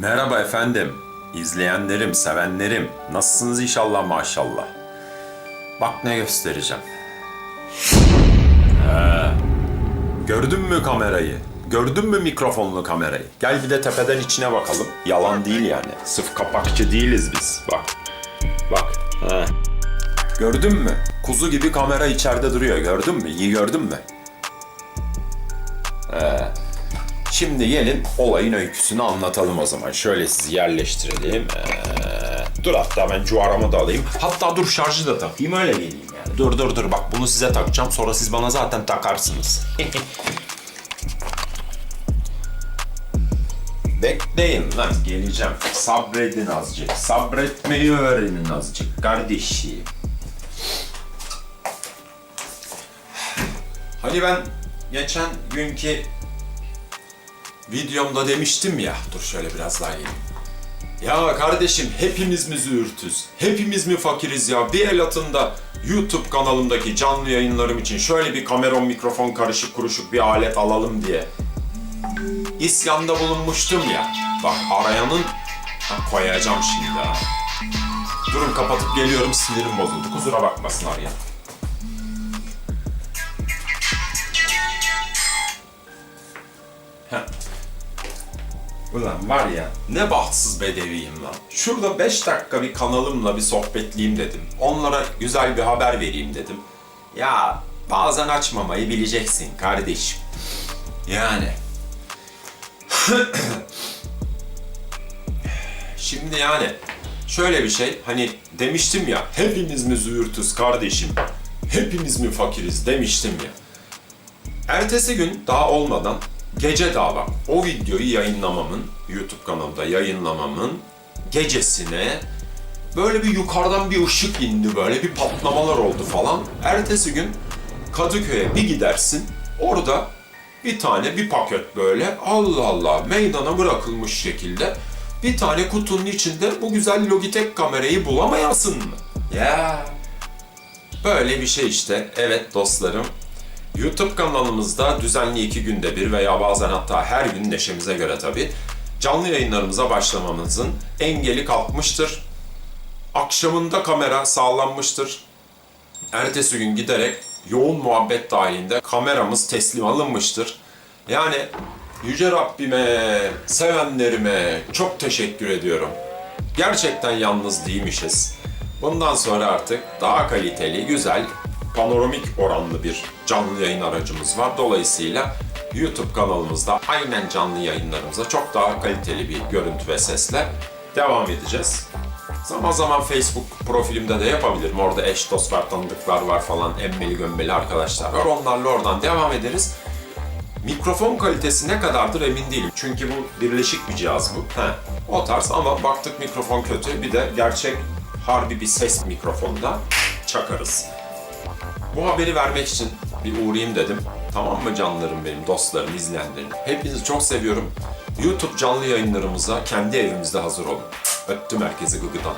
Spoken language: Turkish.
Merhaba efendim. İzleyenlerim, sevenlerim. Nasılsınız inşallah maşallah. Bak ne göstereceğim. He. Gördün mü kamerayı? Gördün mü mikrofonlu kamerayı? Gel bir de tepeden içine bakalım. Yalan değil yani. Sırf kapakçı değiliz biz. Bak. Bak. He. Gördün mü? Kuzu gibi kamera içeride duruyor. Gördün mü? İyi gördün mü? Şimdi gelin olayın öyküsünü anlatalım o zaman. Şöyle sizi yerleştirelim. Ee, dur hatta ben cuvaramı da alayım. Hatta dur şarjı da takayım öyle geleyim yani. Dur dur dur bak bunu size takacağım sonra siz bana zaten takarsınız. Bekleyin lan geleceğim. Sabredin azıcık. Sabretmeyi öğrenin azıcık kardeşim. Hani ben geçen günkü videomda demiştim ya. Dur şöyle biraz daha geleyim. Ya kardeşim hepimiz mi züğürtüz? Hepimiz mi fakiriz ya? Bir el atın YouTube kanalımdaki canlı yayınlarım için şöyle bir kameron mikrofon karışık kuruşuk bir alet alalım diye. İsyanda bulunmuştum ya. Bak arayanın ha, koyacağım şimdi ha. Durun kapatıp geliyorum sinirim bozuldu. Kusura bakmasın arayan. Ulan var ya ne bahtsız bedeviyim lan. Şurada 5 dakika bir kanalımla bir sohbetleyeyim dedim. Onlara güzel bir haber vereyim dedim. Ya bazen açmamayı bileceksin kardeşim. Yani. Şimdi yani şöyle bir şey hani demiştim ya hepimiz mi züğürtüz kardeşim? Hepimiz mi fakiriz demiştim ya. Ertesi gün daha olmadan gece bak o videoyu yayınlamamın YouTube kanalımda yayınlamamın gecesine böyle bir yukarıdan bir ışık indi böyle bir patlamalar oldu falan. Ertesi gün Kadıköy'e bir gidersin orada bir tane bir paket böyle Allah Allah meydana bırakılmış şekilde bir tane kutunun içinde bu güzel Logitech kamerayı bulamayasın mı? Ya Böyle bir şey işte. Evet dostlarım. YouTube kanalımızda düzenli iki günde bir veya bazen hatta her gün neşemize göre tabii canlı yayınlarımıza başlamamızın engeli kalkmıştır. Akşamında kamera sağlanmıştır. Ertesi gün giderek yoğun muhabbet dahilinde kameramız teslim alınmıştır. Yani Yüce Rabbime, sevenlerime çok teşekkür ediyorum. Gerçekten yalnız değilmişiz. Bundan sonra artık daha kaliteli, güzel, panoramik oranlı bir canlı yayın aracımız var. Dolayısıyla YouTube kanalımızda aynen canlı yayınlarımıza çok daha kaliteli bir görüntü ve sesle devam edeceğiz. Zaman zaman Facebook profilimde de yapabilirim. Orada eş dost var, tanıdıklar var falan, emmeli gömmeli arkadaşlar var. Onlarla oradan devam ederiz. Mikrofon kalitesi ne kadardır emin değilim. Çünkü bu birleşik bir cihaz bu. He, o tarz ama baktık mikrofon kötü. Bir de gerçek harbi bir ses mikrofonda çakarız. Bu haberi vermek için bir uğrayayım dedim. Tamam mı canlarım benim, dostlarım, izleyenlerim? Hepinizi çok seviyorum. YouTube canlı yayınlarımıza kendi evimizde hazır olun. Öptüm herkesi gıgıdan.